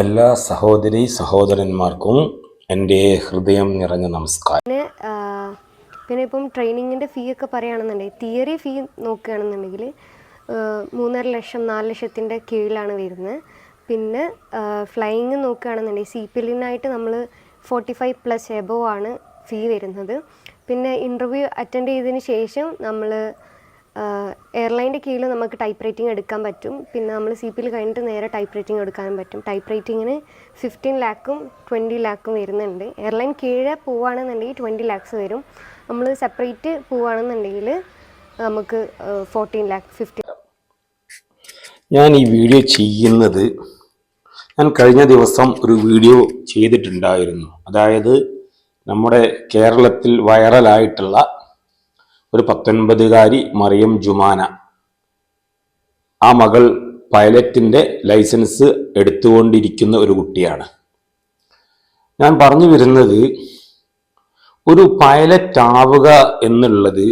എല്ലാ സഹോദരി സഹോദരന്മാർക്കും എന്റെ ഹൃദയം നിറഞ്ഞ നമസ്കാരം. പിന്നെ പിന്നെ ഇപ്പം ട്രെയിനിങ്ങിന്റെ ഫീ ഒക്കെ പറയുകയാണെന്നുണ്ടെങ്കിൽ തിയറി ഫീ നോക്കുകയാണെന്നുണ്ടെങ്കിൽ മൂന്നര ലക്ഷം നാല് ലക്ഷത്തിന്റെ കീഴിലാണ് വരുന്നത്. പിന്നെ ഫ്ലൈയിങ് നോക്കുകയാണെന്നുണ്ടെങ്കിൽ സി പി എല്ലിനായിട്ട് നമ്മൾ ഫോർട്ടി ഫൈവ് പ്ലസ് എബോ ആണ് ഫീ വരുന്നത്. പിന്നെ ഇന്റർവ്യൂ അറ്റൻഡ് ചെയ്തതിന് ശേഷം നമ്മൾ എയർലൈന്റെ കീഴിൽ നമുക്ക് ടൈപ്പ് റൈറ്റിംഗ് എടുക്കാൻ പറ്റും. പിന്നെ നമ്മൾ സി പിയിൽ കഴിഞ്ഞിട്ട് നേരെ ടൈപ്പ് റൈറ്റിംഗ് എടുക്കാനും പറ്റും. ടൈപ്പ് റൈറ്റിങ്ങിന് ഫിഫ്റ്റീൻ ലാക്കും ട്വന്റി ലാക്കും വരുന്നുണ്ട്. എയർലൈൻ കീഴെ പോവുകയാണെന്നുണ്ടെങ്കിൽ ട്വന്റി ലാക്സ് വരും. നമ്മൾ സെപ്പറേറ്റ് പോവുകയാണെന്നുണ്ടെങ്കിൽ നമുക്ക് ഫോർട്ടീൻ ലാക്ക് ഫിഫ്റ്റീൻ ഞാൻ ഈ വീഡിയോ ചെയ്യുന്നത് ഞാൻ കഴിഞ്ഞ ദിവസം ഒരു വീഡിയോ ചെയ്തിട്ടുണ്ടായിരുന്നു. അതായത് നമ്മുടെ കേരളത്തിൽ വൈറലായിട്ടുള്ള ഒരു പത്തൊൻപതുകാരി മറിയം ജുമാന. ആ മകൾ പൈലറ്റിന്റെ ലൈസൻസ് എടുത്തുകൊണ്ടിരിക്കുന്ന ഒരു കുട്ടിയാണ്. ഞാൻ പറഞ്ഞു വരുന്നത് ഒരു പൈലറ്റ് ആവുക എന്നുള്ളത്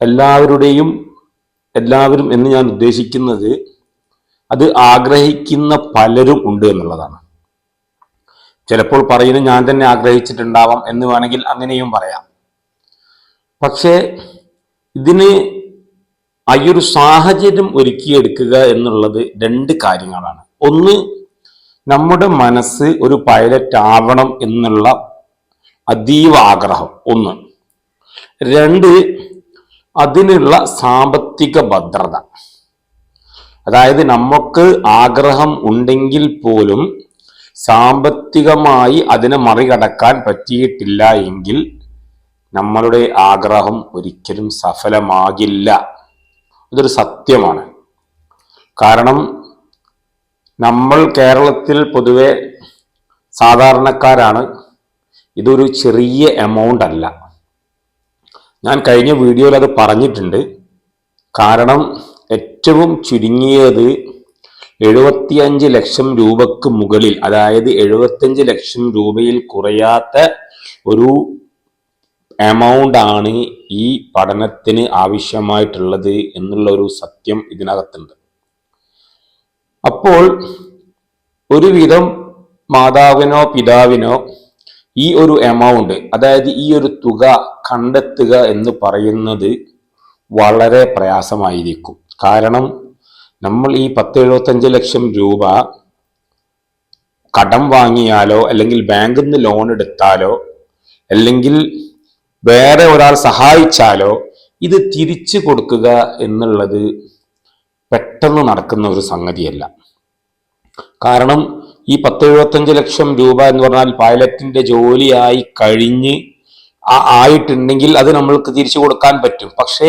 എല്ലാവരുടെയും എല്ലാവരും എന്ന് ഞാൻ ഉദ്ദേശിക്കുന്നത് അത് ആഗ്രഹിക്കുന്ന പലരും ഉണ്ട് എന്നുള്ളതാണ്. ചിലപ്പോൾ പറയുന്നത് ഞാൻ തന്നെ ആഗ്രഹിച്ചിട്ടുണ്ടാവാം എന്ന് വേണമെങ്കിൽ അങ്ങനെയും പറയാം. പക്ഷേ ഇതിന് ആ ഒരു സാഹചര്യം ഒരുക്കിയെടുക്കുക എന്നുള്ളത് രണ്ട് കാര്യങ്ങളാണ്. ഒന്ന് നമ്മുടെ മനസ്സ് ഒരു പൈലറ്റ് ആവണം എന്നുള്ള അതീവ ആഗ്രഹം. ഒന്ന് രണ്ട് അതിനുള്ള സാമ്പത്തിക ഭദ്രത. അതായത് നമുക്ക് ആഗ്രഹം ഉണ്ടെങ്കിൽ പോലും സാമ്പത്തികമായി അതിനെ മറികടക്കാൻ പറ്റിയിട്ടില്ല എങ്കിൽ നമ്മളുടെ ആഗ്രഹം ഒരിക്കലും സഫലമാകില്ല. ഇതൊരു സത്യമാണ്. കാരണം നമ്മൾ കേരളത്തിൽ പൊതുവെ സാധാരണക്കാരാണ്. ഇതൊരു ചെറിയ എമൗണ്ട് അല്ല. ഞാൻ കഴിഞ്ഞ വീഡിയോയിൽ അത് പറഞ്ഞിട്ടുണ്ട്. കാരണം ഏറ്റവും ചുരുങ്ങിയത് എഴുപത്തിയഞ്ച് ലക്ഷം രൂപക്ക് മുകളിൽ അതായത് എഴുപത്തിയഞ്ച് ലക്ഷം രൂപയിൽ കുറയാത്ത ഒരു എമൗണ്ട് ആണ് ഈ പഠനത്തിന് ആവശ്യമായിട്ടുള്ളത് എന്നുള്ള ഒരു സത്യം ഇതിനകത്തുണ്ട്. അപ്പോൾ ഒരുവിധം മാതാവിനോ പിതാവിനോ ഈ ഒരു എമൗണ്ട് അതായത് ഈ ഒരു തുക കണ്ടെത്തുക എന്ന് പറയുന്നത് വളരെ പ്രയാസമായിരിക്കും. കാരണം നമ്മൾ ഈ പത്ത് എഴുപത്തഞ്ച് ലക്ഷം രൂപ കടം വാങ്ങിയാലോ അല്ലെങ്കിൽ ബാങ്കിൽ നിന്ന് ലോൺ എടുത്താലോ അല്ലെങ്കിൽ വേറെ ഒരാൾ സഹായിച്ചാലോ ഇത് തിരിച്ചു കൊടുക്കുക എന്നുള്ളത് പെട്ടെന്ന് നടക്കുന്ന ഒരു സംഗതിയല്ല. കാരണം ഈ പത്ത് എഴുപത്തഞ്ച് ലക്ഷം രൂപ എന്ന് പറഞ്ഞാൽ പൈലറ്റിന്റെ ജോലിയായി കഴിഞ്ഞ് ആയിട്ടുണ്ടെങ്കിൽ അത് നമ്മൾക്ക് തിരിച്ചു കൊടുക്കാൻ പറ്റും. പക്ഷേ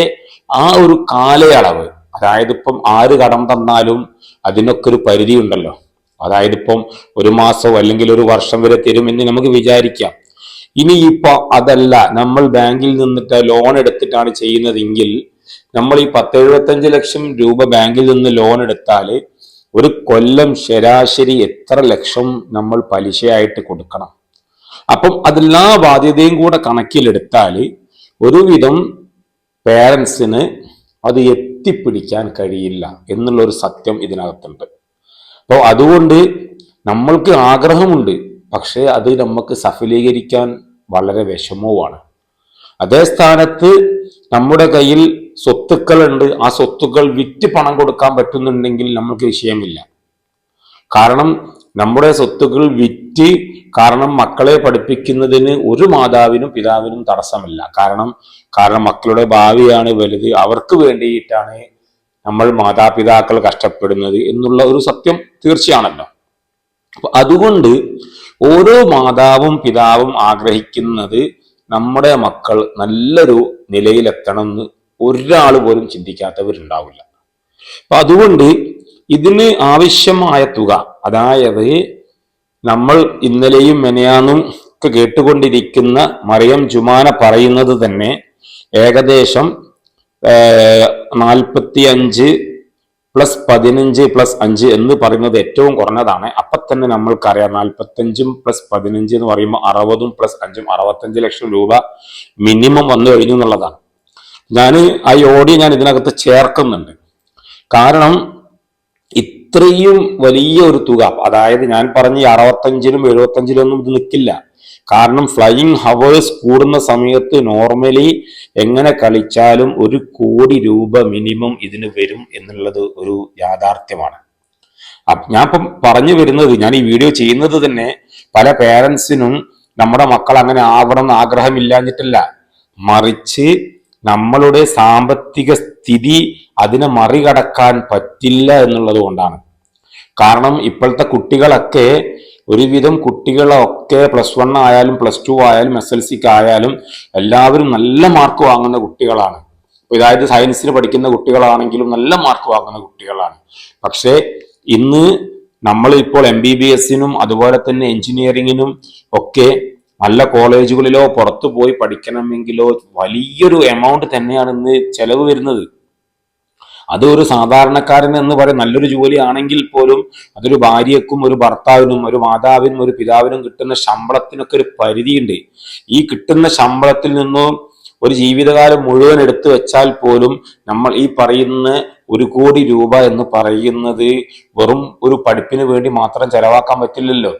ആ ഒരു കാലയളവ് അതായത് ഇപ്പം ആര് കടം തന്നാലും അതിനൊക്കെ ഒരു പരിധി ഉണ്ടല്ലോ അതായത് ഇപ്പം ഒരു മാസമോ അല്ലെങ്കിൽ ഒരു വർഷം വരെ തരുമെന്ന് നമുക്ക് വിചാരിക്കാം. ഇനി ഇപ്പൊ അതല്ല നമ്മൾ ബാങ്കിൽ നിന്നിട്ട് ലോൺ എടുത്തിട്ടാണ് ചെയ്യുന്നതെങ്കിൽ നമ്മൾ ഈ പത്ത് എഴുപത്തഞ്ച് ലക്ഷം രൂപ ബാങ്കിൽ നിന്ന് ലോൺ എടുത്താൽ ഒരു കൊല്ലം ശരാശരി എത്ര ലക്ഷം നമ്മൾ പലിശയായിട്ട് കൊടുക്കണം. അപ്പം അതെല്ലാ ബാധ്യതയും കൂടെ കണക്കിലെടുത്താൽ ഒരുവിധം പേരൻസിന് അത് എത്തിപ്പിടിക്കാൻ കഴിയില്ല എന്നുള്ളൊരു സത്യം ഇതിനകത്തുണ്ട്. അപ്പോൾ അതുകൊണ്ട് നമ്മൾക്ക് ആഗ്രഹമുണ്ട് പക്ഷേ അത് നമുക്ക് സഫലീകരിക്കാൻ വളരെ വിഷമവുമാണ്. അതേ സ്ഥാനത്ത് നമ്മുടെ കയ്യിൽ സ്വത്തുക്കളുണ്ട്. ആ സ്വത്തുക്കൾ വിറ്റ് പണം കൊടുക്കാൻ പറ്റുന്നുണ്ടെങ്കിൽ നമുക്ക് വിഷയമില്ല. കാരണം നമ്മുടെ സ്വത്തുക്കൾ വിറ്റ് കാരണം മക്കളെ പഠിപ്പിക്കുന്നതിന് ഒരു മാതാവിനും പിതാവിനും തടസ്സമില്ല. കാരണം കാരണം മക്കളുടെ ഭാവിയാണ് വലുത്. അവർക്ക് വേണ്ടിയിട്ടാണ് നമ്മൾ മാതാപിതാക്കൾ കഷ്ടപ്പെടുന്നത് എന്നുള്ള ഒരു സത്യം തീർച്ചയാണല്ലോ. അപ്പൊ അതുകൊണ്ട് ഓരോ മാതാവും പിതാവും ആഗ്രഹിക്കുന്നത് നമ്മുടെ മക്കൾ നല്ലൊരു നിലയിലെത്തണം എന്ന് ഒരാൾ പോലും ചിന്തിക്കാത്തവരുണ്ടാവില്ല. അപ്പൊ അതുകൊണ്ട് ഇതിന് ആവശ്യമായ തുക അതായത് നമ്മൾ ഇന്നലെയും മെനയാന്നും ഒക്കെ കേട്ടുകൊണ്ടിരിക്കുന്ന മറിയം ജുമാന പറയുന്നത് തന്നെ ഏകദേശം നാൽപ്പത്തി അഞ്ച് പ്ലസ് പതിനഞ്ച് പ്ലസ് അഞ്ച് എന്ന് പറയുന്നത് ഏറ്റവും കുറഞ്ഞതാണ്. അപ്പൊ തന്നെ നമ്മൾക്കറിയാം നാൽപ്പത്തഞ്ചും പ്ലസ് പതിനഞ്ച് എന്ന് പറയുമ്പോൾ അറുപതും പ്ലസ് അഞ്ചും അറുപത്തഞ്ച് ലക്ഷം രൂപ മിനിമം വന്നു കഴിഞ്ഞു എന്നുള്ളതാണ്. ഞാൻ ആ ഓഡിയോ ഞാൻ ഇതിനകത്ത് ചേർക്കുന്നുണ്ട്. കാരണം ഇത്രയും വലിയ ഒരു തുക അതായത് ഞാൻ പറഞ്ഞ അറുപത്തഞ്ചിലും എഴുപത്തഞ്ചിലും ഒന്നും ഇത് നിൽക്കില്ല. കാരണം ഫ്ലൈയിങ് ഹവേഴ്സ് കൂടുന്ന സമയത്ത് നോർമലി എങ്ങനെ കളിച്ചാലും ഒരു കോടി രൂപ മിനിമം ഇതിന് വരും എന്നുള്ളത് ഒരു യാഥാർത്ഥ്യമാണ്. ഞാൻ ഇപ്പം പറഞ്ഞു വരുന്നത് ഞാൻ ഈ വീഡിയോ ചെയ്യുന്നത് തന്നെ പല പേരൻസിനും നമ്മുടെ മക്കൾ അങ്ങനെ ആവണം എന്ന് ആഗ്രഹമില്ലാഞ്ഞിട്ടല്ല. മറിച്ച് നമ്മളുടെ സാമ്പത്തിക സ്ഥിതി അതിനെ മറികടക്കാൻ പറ്റില്ല എന്നുള്ളത് കൊണ്ടാണ്. കാരണം ഇപ്പോഴത്തെ കുട്ടികളൊക്കെ ഒരുവിധം കുട്ടികളൊക്കെ പ്ലസ് വൺ ആയാലും പ്ലസ് ടു ആയാലും എസ് എൽ സിക്ക് ആയാലും എല്ലാവരും നല്ല മാർക്ക് വാങ്ങുന്ന കുട്ടികളാണ്. ഇതായത് സയൻസിന് പഠിക്കുന്ന കുട്ടികളാണെങ്കിലും നല്ല മാർക്ക് വാങ്ങുന്ന കുട്ടികളാണ്. പക്ഷേ ഇന്ന് നമ്മൾ ഇപ്പോൾ എം ബി ബി എസിനും അതുപോലെ തന്നെ എഞ്ചിനീയറിങ്ങിനും ഒക്കെ നല്ല കോളേജുകളിലോ പുറത്തു പോയി പഠിക്കണമെങ്കിലോ വലിയൊരു എമൗണ്ട് തന്നെയാണ് ഇന്ന് ചെലവ് വരുന്നത്. അത് ഒരു സാധാരണക്കാരൻ എന്ന് പറയും നല്ലൊരു ജോലി ആണെങ്കിൽ പോലും അതൊരു ഭാര്യക്കും ഒരു ഭർത്താവിനും ഒരു മാതാവിനും ഒരു പിതാവിനും കിട്ടുന്ന ശമ്പളത്തിനൊക്കെ ഒരു പരിധിയുണ്ട്. ഈ കിട്ടുന്ന ശമ്പളത്തിൽ നിന്നും ഒരു ജീവിതകാലം മുഴുവൻ എടുത്തു വെച്ചാൽ പോലും നമ്മൾ ഈ പറയുന്ന ഒരു കോടി രൂപ എന്ന് പറയുന്നത് വെറും ഒരു പഠിപ്പിന് വേണ്ടി മാത്രം ചെലവാക്കാൻ പറ്റില്ലല്ലോ.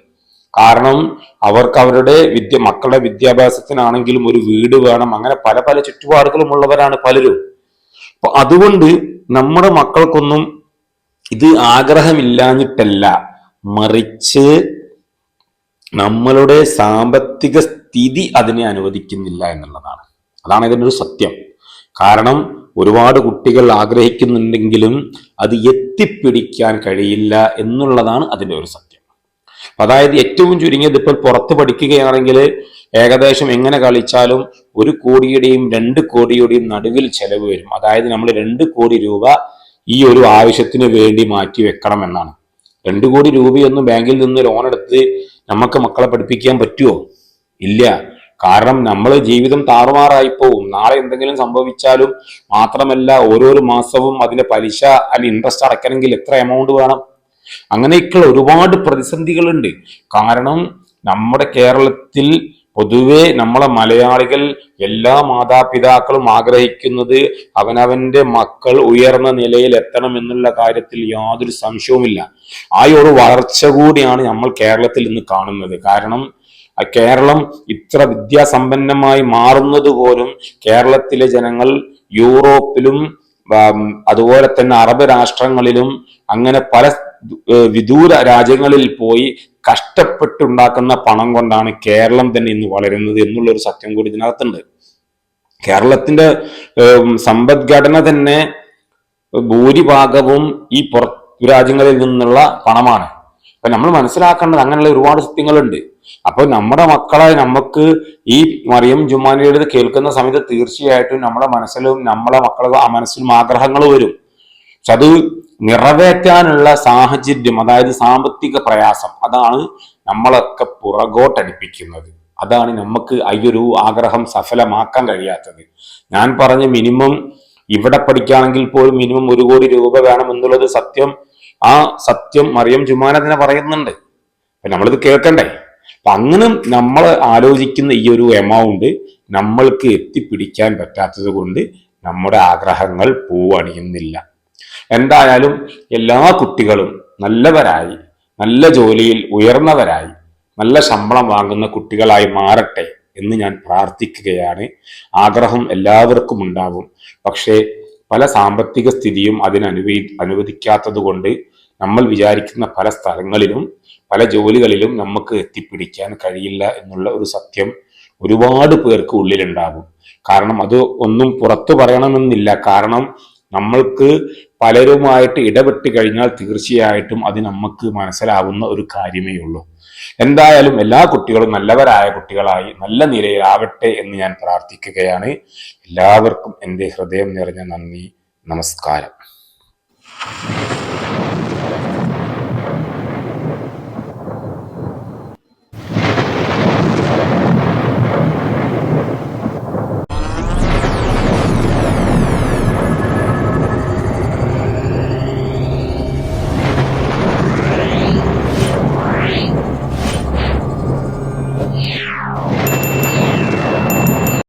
കാരണം അവർക്ക് അവരുടെ വിദ്യ മക്കളുടെ വിദ്യാഭ്യാസത്തിനാണെങ്കിലും ഒരു വീട് വേണം. അങ്ങനെ പല പല ചുറ്റുപാടുകളും ഉള്ളവരാണ് പലരും. അപ്പൊ അതുകൊണ്ട് നമ്മുടെ മക്കൾക്കൊന്നും ഇത് ആഗ്രഹമില്ലാഞ്ഞിട്ടല്ല. മറിച്ച് നമ്മളുടെ സാമ്പത്തിക സ്ഥിതി അതിനെ അനുവദിക്കുന്നില്ല എന്നുള്ളതാണ്. അതാണ് ഇതിന്റെ ഒരു സത്യം. കാരണം ഒരുപാട് കുട്ടികൾ ആഗ്രഹിക്കുന്നുണ്ടെങ്കിലും അത് എത്തിപ്പിടിക്കാൻ കഴിയില്ല എന്നുള്ളതാണ് അതിന്റെ ഒരു സത്യം. അതായത് ഏറ്റവും ചുരുങ്ങിയത് ഇപ്പോൾ പുറത്ത് പഠിക്കുകയാണെങ്കിൽ ഏകദേശം എങ്ങനെ കളിച്ചാലും ഒരു കോടിയുടെയും രണ്ട് കോടിയുടെയും നടുവിൽ ചെലവ് വരും. അതായത് നമ്മൾ രണ്ട് കോടി രൂപ ഈ ഒരു ആവശ്യത്തിന് വേണ്ടി മാറ്റി വെക്കണം എന്നാണ്. രണ്ട് കോടി രൂപയൊന്നും ബാങ്കിൽ നിന്ന് ലോൺ എടുത്ത് നമുക്ക് മക്കളെ പഠിപ്പിക്കാൻ പറ്റുമോ ഇല്ല. കാരണം നമ്മൾ ജീവിതം താറുമാറായി പോവും. നാളെ എന്തെങ്കിലും സംഭവിച്ചാലും മാത്രമല്ല ഓരോരോ മാസവും അതിന്റെ പലിശ അല്ലെങ്കിൽ ഇൻട്രസ്റ്റ് അടയ്ക്കണമെങ്കിൽ എത്ര എമൗണ്ട് വേണം? അങ്ങനെയൊക്കെയുള്ള ഒരുപാട് പ്രതിസന്ധികളുണ്ട്. കാരണം നമ്മുടെ കേരളത്തിൽ പൊതുവെ നമ്മളെ മലയാളികൾ എല്ലാ മാതാപിതാക്കളും ആഗ്രഹിക്കുന്നത് അവനവന്റെ മക്കൾ ഉയർന്ന നിലയിൽ എത്തണം എന്നുള്ള കാര്യത്തിൽ യാതൊരു സംശയവുമില്ല. ആ ഒരു വളർച്ച കൂടിയാണ് നമ്മൾ കേരളത്തിൽ ഇന്ന് കാണുന്നത്. കാരണം കേരളം ഇത്ര വിദ്യാസമ്പന്നമായി മാറുന്നത് പോലും കേരളത്തിലെ ജനങ്ങൾ യൂറോപ്പിലും അതുപോലെ തന്നെ അറബ് രാഷ്ട്രങ്ങളിലും അങ്ങനെ പല വിദൂര രാജ്യങ്ങളിൽ പോയി കഷ്ടപ്പെട്ടുണ്ടാക്കുന്ന പണം കൊണ്ടാണ് കേരളം തന്നെ ഇന്ന് വളരുന്നത് എന്നുള്ള ഒരു സത്യം കൂടി ഇതിനകത്തുണ്ട്. കേരളത്തിന്റെ സമ്പദ്ഘടന തന്നെ ഭൂരിഭാഗവും ഈ പുറ രാജ്യങ്ങളിൽ നിന്നുള്ള പണമാണ്. അപ്പൊ നമ്മൾ മനസ്സിലാക്കേണ്ടത് അങ്ങനെയുള്ള ഒരുപാട് സത്യങ്ങളുണ്ട്. അപ്പൊ നമ്മുടെ മക്കളെ നമുക്ക് ഈ മറിയം ജുമാനിയുടെ കേൾക്കുന്ന സമയത്ത് തീർച്ചയായിട്ടും നമ്മുടെ മനസ്സിലും നമ്മളെ മക്കളെ മനസ്സിലും ആഗ്രഹങ്ങൾ വരും. പക്ഷെ അത് നിറവേറ്റാനുള്ള സാഹചര്യം അതായത് സാമ്പത്തിക പ്രയാസം അതാണ് നമ്മളൊക്കെ പുറകോട്ടടിപ്പിക്കുന്നത്. അതാണ് നമുക്ക് ഈ ഒരു ആഗ്രഹം സഫലമാക്കാൻ കഴിയാത്തത്. ഞാൻ പറഞ്ഞ മിനിമം ഇവിടെ പഠിക്കുകയാണെങ്കിൽ പോലും മിനിമം ഒരു കോടി രൂപ വേണം എന്നുള്ളത് സത്യം. ആ സത്യം മറിയം ജുമാന തന്നെ പറയുന്നുണ്ട്. നമ്മളിത് കേൾക്കണ്ടേ? അപ്പൊ അങ്ങനെ നമ്മൾ ആലോചിക്കുന്ന ഈ ഒരു എമൗണ്ട് നമ്മൾക്ക് എത്തിപ്പിടിക്കാൻ പറ്റാത്തത് കൊണ്ട് നമ്മുടെ ആഗ്രഹങ്ങൾ പൂവണിയുന്നില്ല എന്തായാലും എല്ലാ കുട്ടികളും നല്ലവരായി നല്ല ജോലിയിൽ ഉയർന്നവരായി നല്ല ശമ്പളം വാങ്ങുന്ന കുട്ടികളായി മാറട്ടെ എന്ന് ഞാൻ പ്രാർത്ഥിക്കുകയാണ്. ആഗ്രഹം എല്ലാവർക്കും ഉണ്ടാവും. പക്ഷേ പല സാമ്പത്തിക സ്ഥിതിയും അതിന് അനുവദി അനുവദിക്കാത്തത് കൊണ്ട് നമ്മൾ വിചാരിക്കുന്ന പല സ്ഥലങ്ങളിലും പല ജോലികളിലും നമുക്ക് എത്തിപ്പിടിക്കാൻ കഴിയില്ല എന്നുള്ള ഒരു സത്യം ഒരുപാട് പേർക്ക് ഉള്ളിലുണ്ടാകും കാരണം അത് ഒന്നും പുറത്തു പറയണമെന്നില്ല. കാരണം നമ്മൾക്ക് പലരുമായിട്ട് ഇടപെട്ട് കഴിഞ്ഞാൽ തീർച്ചയായിട്ടും അത് നമുക്ക് മനസ്സിലാവുന്ന ഒരു കാര്യമേ ഉള്ളൂ. എന്തായാലും എല്ലാ കുട്ടികളും നല്ലവരായ കുട്ടികളായി നല്ല നിലയിലാവട്ടെ എന്ന് ഞാൻ പ്രാർത്ഥിക്കുകയാണ്. എല്ലാവർക്കും എന്റെ ഹൃദയം നിറഞ്ഞ നന്ദി. നമസ്കാരം.